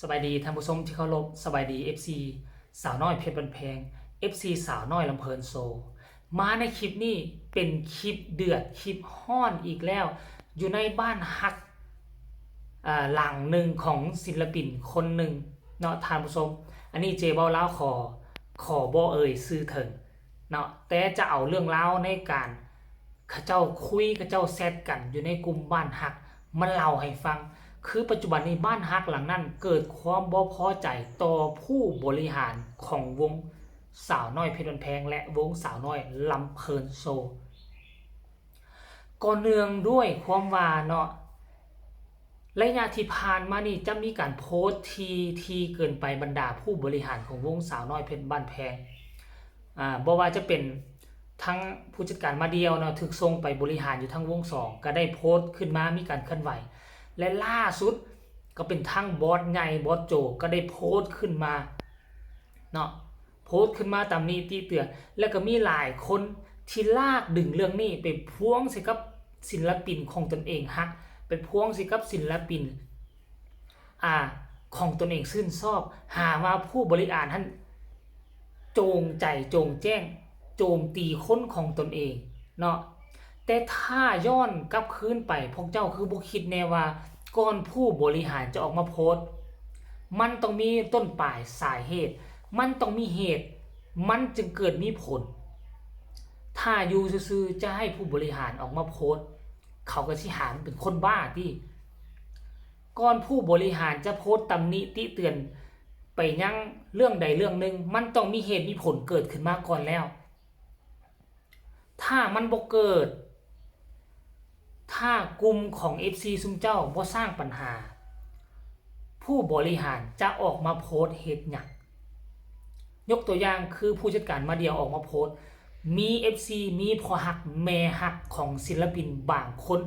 สบายดีท่านผู้ชมที่เคารพสบายดี FC สาวน้อยเพชรบันแพง FC สาวน้อยลำเพลินโซ มาในคลิปนี้เป็นคลิปเดือดคลิปห้อนอีกแล้ว อยู่ในบ้านฮักหลังหนึ่งของศิลปินคนหนึ่งเนาะท่านผู้ชม อันนี้เจเบาเล่าขอขอบ่เอ่ยซื้อเถิงเนาะแต่จะเอาเรื่องเล่าในการเขาเจ้าคุยเขาเจ้าแซดกันอยู่ในกลุ่มบ้านฮักมาเล่าให้ฟัง คือปัจจุบันในบ้านฮักหลังนั้น เกิดความบ่พอใจต่อผู้บริหารของวงสาวน้อยเพชรบันแพง และวงสาวน้อยลำเพลินโซก็เนื่องด้วยความว่าเนาะระยะที่ผ่านมานี่จะมีการโพสต์ทีทีเกินไปบรรดาผู้บริหารของวงสาวน้อยเพชรบ้านแพงอ่าบ่ว่าจะเป็นทั้งผู้จัดการมาเดียวเนาะถึกส่งไปบริหารอยู่ทั้งวงสองก็ได้โพสต์ขึ้นมามีการเคลื่อนไหว และล่าสุดก็เป็นทั้งบอสใหญ่บอสโจก็ได้โพสต์ขึ้นมาเนาะโพสต์ขึ้นมาตามนี้ตีเตือนแล้วก็มีหลายคนที่ลากดึงเรื่องนี้ไปพ่วงส่กับศิลปินของตนเองฮักไปพ่วงส่กับศิลปินอ่าของตนเองซึ่นชอบ หาว่าผู้บริหารท่านโจงใจโจงแจ้ง โจมตีค้นของตนเองเนาะแต่ถ้าย้อนกลับคืนไปพวกเจ้าคือบุคิดแน่ว่า ก่อนผู้บริหารจะออกมาโพสต์ มันต้องมีต้นปลายสาเหตุ มันต้องมีเหตุ มันจึงเกิดมีผล ถ้าอยู่ซื่อจะให้ผู้บริหารออกมาโพสต์ เขาก็สิหารเป็นคนบ้าที่ก่อนผู้บริหารจะโพสต์ตำหนิติเตือนไปยังเรื่องใดเรื่องหนึ่งมันต้องมีเหตุมีผลเกิดขึ้นมาก่อนแล้ว ถ้ามันบ่เกิด ถ้ากลุ่มของ FC ซุมเจ้าบ่สร้างปัญหา ผู้บริหารจะออกมาโพสต์เหตุหยังยกตัวอย่างคือผู้จัดการมาเดียวออกมาโพสมี FC มีพอหักแม่หักของศิลปินบางคน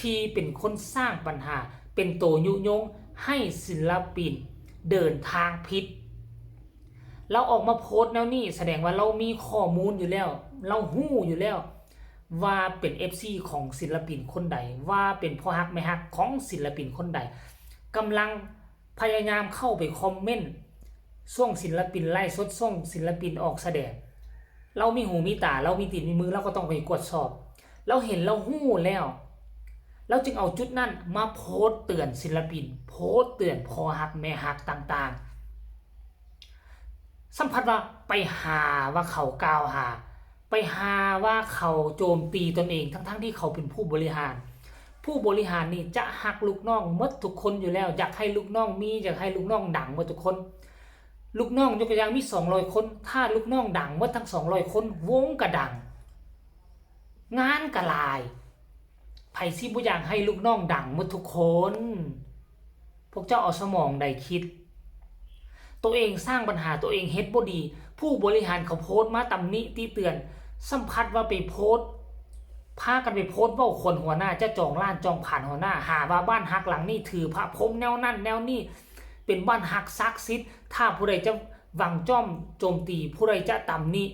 ที่เป็นคนสร้างปัญหา เป็นตัวยุยงให้ศิลปินเดินทางผิด เราออกมาโพสต์แล้วนี่แสดงว่าเรามีข้อมูลอยู่แล้ว เราหู้อยู่แล้ว ว่าเป็น FC ของศิลปินคนใด ว่าเป็นพ่อฮักแม่ฮักของศิลปินคนใดกำลังพยายามเข้าไปคอมเมนต์ส่งศิลปินไล่สดส่งศิลปินออกแสดง เรามีหูมีตาเรามีตีนมีมือเราก็ต้องไปกดสอบ เราเห็นเราหู้แล้ว เราจึงเอาจุดนั้นมาโพสต์เตือนศิลปิน โพสต์เตือนพ่อฮักแม่ฮักต่างๆ สัมผัสว่าไปหาว่าเขากล่าวหา ไปหาว่าเขาโจมตีตนเองทั้งๆทที่เขาเป็นผู้บริหาร ผู้บริหารนี่จะหักลูกน้องมดทุกคนอยู่แล้วอยากให้ลูกน้องมีอยากให้ลูกน้องดังหมดทุกคน ลูกน้องยกตัวอย่างมี 200 คน ถ้าลูกน้องดังหมดทั้ง 200 คนวงก็ดัง งานก็หลายไผสิบ่อยากให้ลูกน้องดังหมดทุกคน พวกเจ้าเอาสมองใดคิด ตัวเองสร้างปัญหาตัวเองเฮ็ดบ่ดี ผู้บริหารเขาโพสต์มาตำหนิตีเตือน สัมผัสว่าไปโพสต์พากันไปโพสต์ว่าคนหัวหน้าจะจองล้านจองผ่านหัวหน้า หาว่าบ้านฮักหลังนี้ถือพระพรมแนวนั่นแนวนี้เป็นบ้านฮักซักซิดถ้าผู้ใดจะวังจ้อมโจมตีผู้ใดจะตำหนิ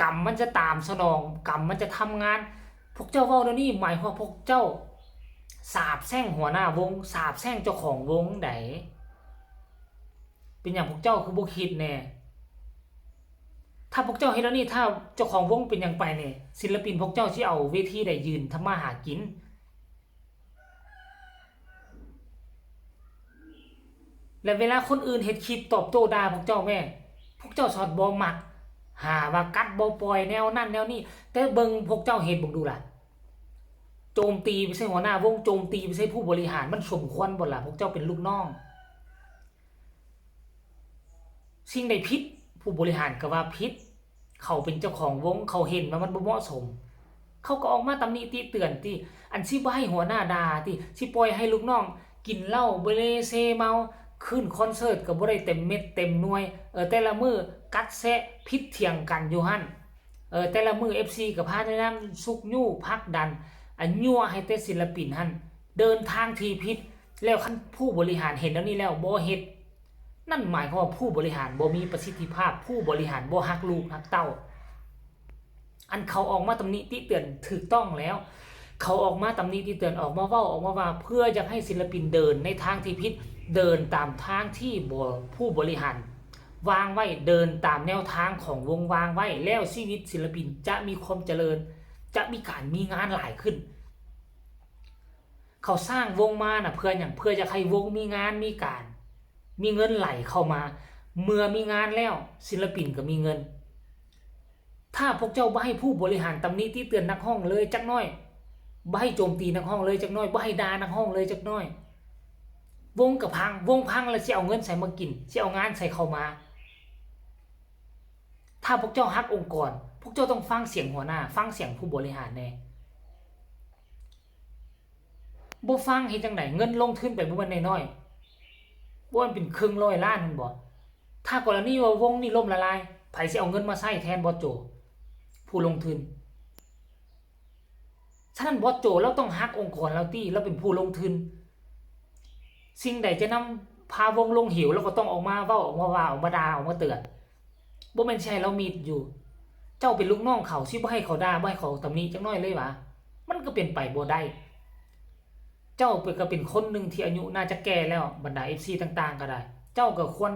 กรรมมันจะตามสนองกรรมมันจะทำงาน พวกเจ้าเว้าเดี๋ยวนี้หมายความพวกเจ้า สาบแช่งหัวหน้าวง สาบแช่งเจ้าของวงไดเป็นอย่างพวกเจ้าคือบ่คิดแน่ ถ้าพวกเจ้าเฮ็ดแล้วนี่ถ้าเจ้าของวงเป็นอย่างไปเนี่ยศิลปินพวกเจ้าที่เอาเวทีได้ยืนทำมาหากิน และเวลาคนอื่นเฮ็ดคลิปตอบโต้ด่าพวกเจ้าแม่ พวกเจ้าสอดบ่มัก หาว่ากัดบ่ปล่อยแนวนั่นแนวนี้แต่เบิ่งพวกเจ้าเฮ็ดเบิ่งดูล่ะโจมตีไปใส่หัวหน้าวงโจมตีไปใส่ผู้บริหารมันสมควรบ่ล่ะพวกเจ้าเป็นลูกน้องสิ่งใดผิดผู้บริหารก็ว่าผิด เขาเป็นเจ้าของวงเขาเห็นว่ามันบ่เหมาะสม เขาก็ออกมาตำหนิติเตือนติอันสิบ่ให้หัวหน้าด่าติสิปล่อยให้ลูกน้อง กินเหล้าเบเลเซเมาขึ้นคอนเสิร์ตก็บ่ได้เต็มเม็ดเต็มหน่วยเออแต่ละมือกัดแซะพิษเถียงกันอยู่หั่นเออแต่ละมือ FC ก็พาแนะนำสุกยู่พักดันอันยั่วให้แต่ศิลปินหั่นเดินทางที่ผิดแล้วคันผู้บริหารเห็นแล้วนี่แล้วบ่เฮ็ด นั่นหมายความว่าผู้บริหารบ่มีประสิทธิภาพ ผู้บริหารบ่ฮักลูกฮักเต้า อันเขาออกมาตำหนิติเตือนถูกต้องแล้ว เขาออกมาตำหนิที่เตือนออกมาเว้าออกมาว่า เพื่อจะให้ศิลปินเดินในทางที่ผิดเดินตามทางที่บผู้บริหารวางไว้เดินตามแนวทางของวงวางไว้แล้วชีวิตศิลปินจะมีความเจริญ จะมีการมีงานหลายขึ้น เขาสร้างวงมาน่ะเพื่ออย่างเพื่อจะให้วงมีงานมีการ มีเงินไหลเข้ามา เมื่อมีงานแล้วศิลปินก็มีเงิน ถ้าพวกเจ้าบ่ให้ผู้บริหารตำหนิที่เตือนนักห้องเลยจักน้อยบ่ให้โจมตีนักห้องเลยจักน้อยบ่ให้ด่านักห้องเลยจักน้อย วงกับพังวงพังแล้วสิเอาเงินใส่มากินสิเอางานใส่เข้ามา ถ้าพวกเจ้าฮักองค์กร พวกเจ้าต้องฟังเสียงหัวหน้า ฟังเสียงผู้บริหารแน่บ่ฟังเฮ็ดจังไดเงินลงทุนไปบ่แม่นน้อยๆ บ่มันเป็นครึ่งร้อยล้านแม่นบ่ถ้ากรณีว่าวงนี้ล่มละลายไผสิเอาเงินมาใช้แทนบอโจ ผู้ลงทุนฉะนั้นบอโจเราต้องฮักองค์กรเราตี้เราเป็นผู้ลงทุน สิ่งใดจะนำพาวงลงหิวเราก็ต้องออกมาเว้าออกมาว่าออกมาด่าออกมาเตือนบ่แม่นใช่เรามีอยู่ เจ้าเป็นลูกน้องเขาสิบ่ให้เขาด่าบ่ให้เขาตำหนิจักหน่อยเลยวะมันก็เป็นไปบ่ได้ เจ้าเป็นก็เป็นคนหนึ่งที่อายุน่าจะแก่แล้วบรรดา FC ต่าง ๆ ก็ได้ เจ้าก็ควร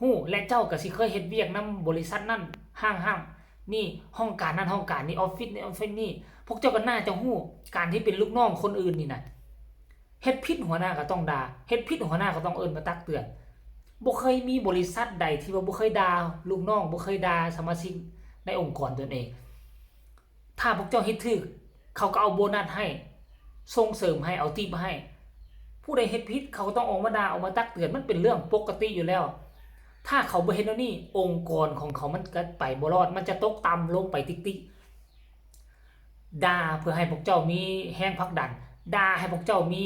ฮู้และเจ้าก็สิเคยเฮ็ดเวียกนํบริษัทนั้นห้างๆนี่ห้องการนั้นห้องการนี่ออฟฟิศนี่ออฟฟิศนี่พวกเจ้าก็น่าจะฮู้การที่เป็นลูกน้องคนอื่นนี่น่ะเฮ็ดผิดหัวหน้าก็ต้องด่าเฮ็ดผิดหัวหน้าก็ต้องเอิ้นมาตักเตือนบ่เคยมีบริษัทใดที่ว่าบ่เคยด่าลูกน้องบ่เคยด่าสมาชิกในองค์กรตนเอง ถ้าพวกเจ้าเฮ็ดถูกเขาก็เอาโบนัสให้ ส่งเสริมให้เอาติปให้ ผู้ใดเฮ็ดผิดเขาต้องออกมาด่าออกมาตักเตือนมันเป็นเรื่องปกติอยู่แล้ว ถ้าเขาบ่เฮ็ดแล้วนี่องค์กรของเขามันก็ไปบ่รอด มันจะตกต่ำลงไปติ๊กๆด่าเพื่อให้พวกเจ้ามีแรงผลักดันด่าให้พวกเจ้ามี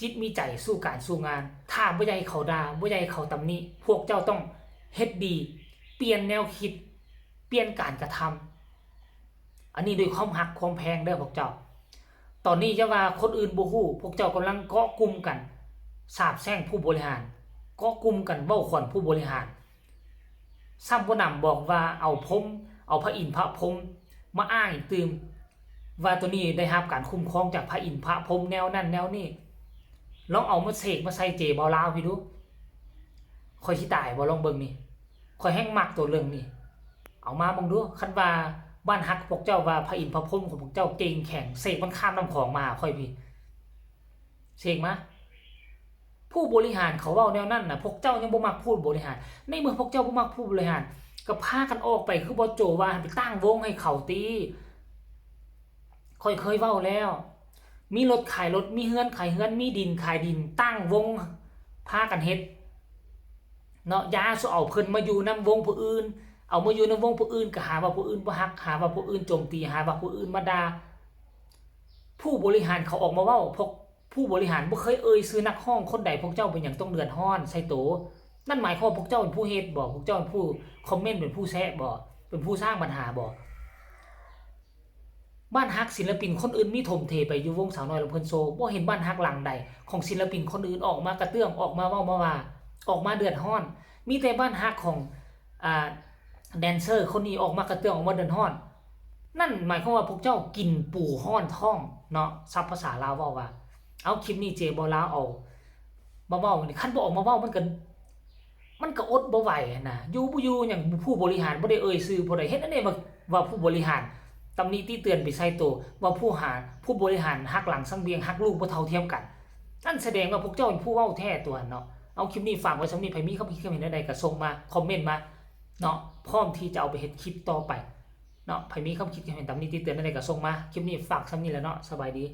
จิตมีใจสู้การสู้งาน ถ้าบ่อยากให้เขาด่าบ่อยากให้เขาตำหนิพวกเจ้าต้องเฮ็ดดี เปลี่ยนแนวคิด เปลี่ยนการกระทำอันนี้ด้วยความหักความแพงเด้อพวกเจ้า ตอนนี้จะว่าคนอื่นบ่ฮู้พวกเจ้ากำลังเกาะกลุ่มกันสาบแช่งผู้บริหารเกาะกลุ่มกันเว้าขวัญผู้บริหารซ้ำบ่นำบอกว่าเอาพรมเอาพระอินทร์พระพรหมมาอ้างอีกตืมว่าตัวนี้ได้รับการคุ้มครองจากพระอินทร์พระพรหมแนวนั้นแนวนี้ลองเอามาเสกมาใส่เจบอลาวพี่ดูคอยสิตายบ่ลองเบิ่งนี่คอยแห้งมักตัวเรื่องนี่เอามาบิ่งดูคันว่า บ้านฮักพวกเจ้าว่าพระอินทร์พระพรหมของพวกเจ้าเก่งแข็งเสกมันข้ามน้ำของมาค่อยพี่เสกมาผู้บริหารเขาเว้าแนวนั้นน่ะพวกเจ้ายังบ่มักพูดบริหาร ในเมื่อพวกเจ้าบ่มักผู้บริหาร ก็พากันออกไปคือบ่โจว่าไปตั้งวงให้เขาตีค่อยเคยเว้าแล้ว มีรถขายรถมีเฮือนขายเฮือนมีดินขายดิน ตั้งวงพากันเฮ็ดเนาะยาสุเอาเพิ่นมาอยู่นํวงผู้อื่น เอามาอยู่ในวงผู้อื่นก็หาว่าผู้อื่นบ่ฮัก หาว่าผู้อื่นโจมตีหาว่าผู้อื่นมาด่าผู้บริหารเขาออกมาเว้าพวกผู้บริหารบ่เคยเอ่ยซื้อนักห้องคนใดพวกเจ้าเป็นอย่างต้องเดือดร้อนใส่โต นั่นหมายความพวกเจ้าเป็นผู้เฮ็ดบ่พวกเจ้าเป็นผู้คอมเมนต์เป็นผู้แซะบ่เป็นผู้สร้างปัญหาบ่บ้านฮักศิลปินคนอื่นมีถมเทไปอยู่วงสาวน้อยลำเพิ่นโซบ่เห็นบ้านฮักหลังใดของศิลปินคนอื่นออกมากระเตื้องออกมาเว้ามาว่า ออกมาเดือดร้อน มีแต่บ้านฮักของอ่า แดนเซอร์คนนี้ออกมากระเตื้องออกมาเดือดร้อน นั่นหมายความว่าพวกเจ้ากินปูห้อนท้องเนาะซับภาษาลาวว้าว่า เอาคลิปนี้เจบอลาเอามาเว้านี่คันบ่ออกมาเว้ามันก็มันก็อดบ่ไหวนะอยู่บ่อยู่หยังผู้บริหารบ่ได้เอ่ยชื่อบ่ได้เฮ็ดอันนี้ว่าว่าผู้บริหารตำหนิที่เตือนไปใส่ตัวว่าผู้หารผู้บริหารหักหลังสังเบียงหักลูกบ่เท่าเทียมกันนั่นแสดงว่าพวกเจ้าเป็นผู้เว้าแท้ตัวเนาะเอาคลิปนี้ฝากไว้สำหรับใครมีคำคิดเห็นใดๆก็ส่งมาคอมเมนต์มา เนาะพร้อมที่จะเอาไปเห็ดคลิปต่อไปเนาะใครมีคำคิดเห็นตำหนิที่เตือนอะไรก็ส่งมา คลิปนี้ฝากสำนี้แล้วเนาะสบายดี